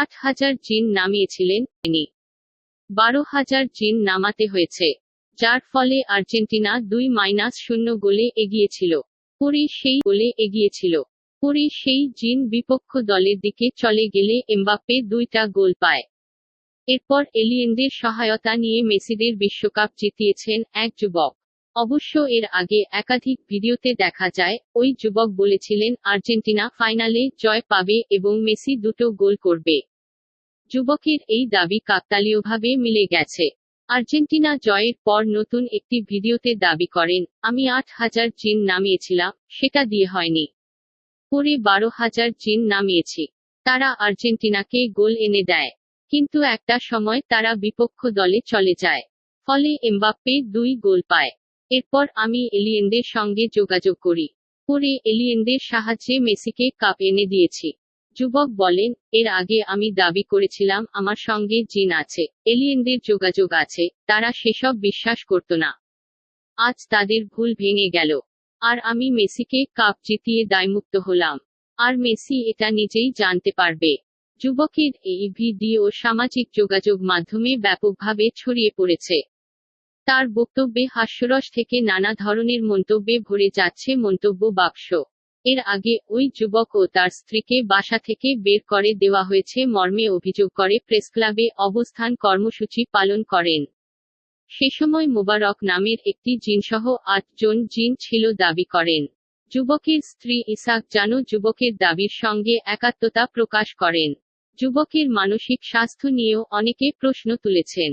আট হাজার জিন নামিয়েছিলেন তিনি। বারো হাজার জিন নামাতে হয়েছে, যার ফলে আর্জেন্টিনা দুই মাইনাস শূন্য গোলে এগিয়েছিল। পরে সেই গোলে এগিয়েছিল। পরে সেই জিন বিপক্ষ দলের দিকে চলে গেলে এমবাপ্পে দুইটা গোল পায়। এরপর এলিয়েনদের সহায়তা নিয়ে মেসিদের বিশ্বকাপ জিতিয়েছেন এক যুবক। অবশ্য এর আগে একাধিক ভিডিওতে দেখা যায়, ওই যুবক বলেছিলেন, আর্জেন্টিনা ফাইনালে জয় পাবে এবং মেসি দুটো গোল করবে। যুবকের এই দাবি কাকতালীয়ভাবে মিলে গেছে। আর্জেন্টিনা জয়ের পর নতুন একটি ভিডিওতে দাবি করেন, আমি আট হাজার জিন নামিয়েছিলাম, সেটা দিয়ে হয়নি। পরে বারো হাজার জিন নামিয়েছি। তারা আর্জেন্টিনাকে গোল এনে দেয়। কিন্তু একটা সময় তারা বিপক্ষ দলে চলে যায়। ফলে এমবাপ্পে দুই গোল পায়। এরপর আমি এলিয়েনদের সঙ্গে যোগাযোগ করি। পরে এলিয়েনদের সাহায্যে মেসিকে কাপ এনে দিয়েছি। যুবক বলেন, এর আগে আমি দাবি করেছিলাম, আমার সঙ্গে জিন আছে, এলিয়েনদের যোগাযোগ আছে, তারা সেসব বিশ্বাস করত না। আজ তাদের ভুল ভেঙে গেল। আর আমি মেসিকে কাপ জিতিয়ে দায়মুক্ত হলাম। আর মেসি এটা নিজেই জানতে পারবে। যুবকের এই ভিডিও সামাজিক যোগাযোগ মাধ্যমে ব্যাপকভাবে ছড়িয়ে পড়েছে। তার বক্তব্যে হাস্যরস থেকে নানা ধরনের মন্তব্যে ভরে যাচ্ছে মন্তব্য বাক্স। এর আগে ওই যুবক ও তার স্ত্রীকে বাসা থেকে বের করে দেওয়া হয়েছে মর্মে অভিযোগ করে প্রেসক্লাবে অবস্থান কর্মসূচি পালন করেন। সে সময় মোবারক নামের একটি জিনসহ আটজন জিন ছিল দাবি করেন। যুবকের স্ত্রী ইসাক জানো যুবকের দাবির সঙ্গে একাত্মতা প্রকাশ করেন। যুবকের মানসিক স্বাস্থ্য নিয়েও অনেকে প্রশ্ন তুলেছেন।